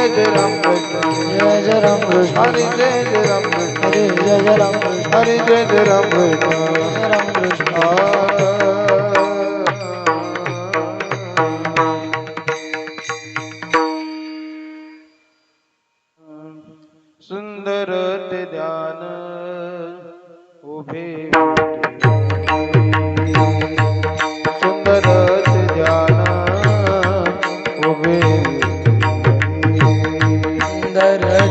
जय जय राम कृष्ण जय जय राम कृष्ण जय जय राम कृष्ण हरे जय जय राम कृष्ण हरे जय जय राम कृष्ण हरे जय जय राम कृष्ण जय राम कृष्ण सुंदर ते ध्यान उभे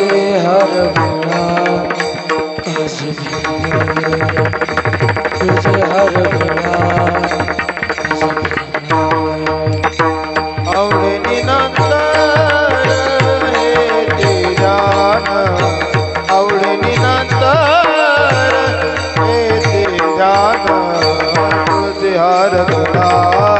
से हर गुणा तुझे हर ते जान आवडे निनंतर हे तुझे हार गला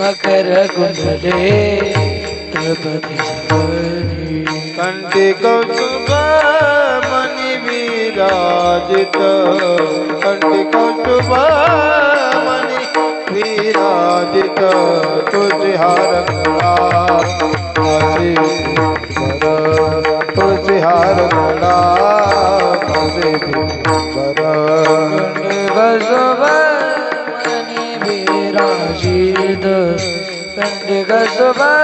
मकर सवनी कंठी कौतुक मणि विराजित। कंठी कौतुक मणि विराजित। तुझे हार तुझे हार गला कंठ